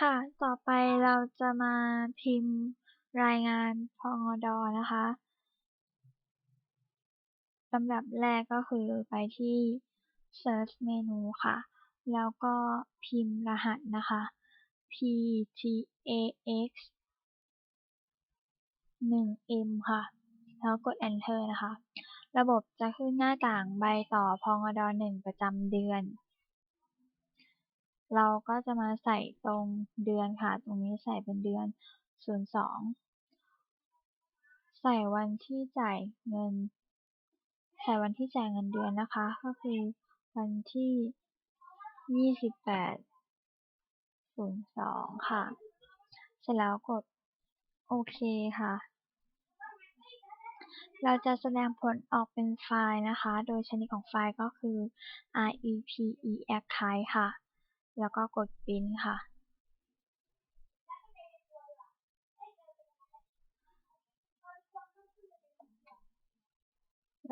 ค่ะ ต่อไปเราจะมาพิมพ์รายงานพงดนะคะลำดับแรกก็คือไปที่ search menu ค่ะ แล้วก็พิมพ์รหัสนะคะ ptax 1m ค่ะ แล้วกด enter นะคะ ระบบจะขึ้นหน้าต่างใบต่อพงด1ประจำเดือน เราก็จะมาใส่ตรงเดือนค่ะ ตรงนี้ใส่เป็นเดือน 02 ใส่วันที่จ่ายเงิน ใส่วันที่จ่ายเงินเดือนนะคะ ก็คือวันที่ 28 02 ค่ะ เสร็จแล้วกดโอเคค่ะ เราจะแสดงผลออกเป็นไฟล์นะคะ โดยชนิดของไฟล์ก็คือ reparchive ค่ะ แล้วก็กด print ค่ะ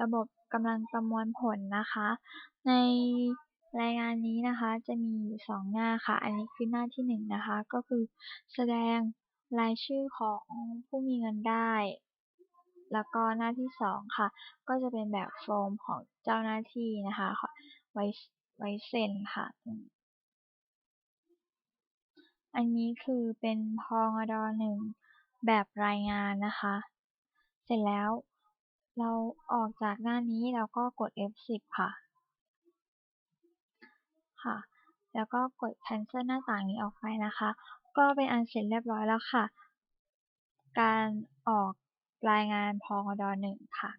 ระบบกำลังประมวลผลนะคะ ในรายงานนี้นะคะจะมีอยู่สองหน้าค่ะ อันนี้คือหน้าที่หนึ่งนะคะ ก็คือแสดงรายชื่อของผู้มีเงินได้ แล้วก็หน้าที่สองค่ะ ก็จะเป็นแบบโฟมของเจ้าหน้าที่นะคะ ไว้ไว้เซ็นค่ะ อันนี้คือเป็นพองอดหนึ่งแบบรายงานนะคะ เสร็จแล้วเราออกจากหน้านี้แล้วก็กด F10 ค่ะ ค่ะ แล้วก็กด cancel หน้าต่างนี้ออกไปนะคะ ก็เป็นอันเสร็จเรียบร้อยแล้วค่ะ การออกรายงานพองอดหนึ่งค่ะ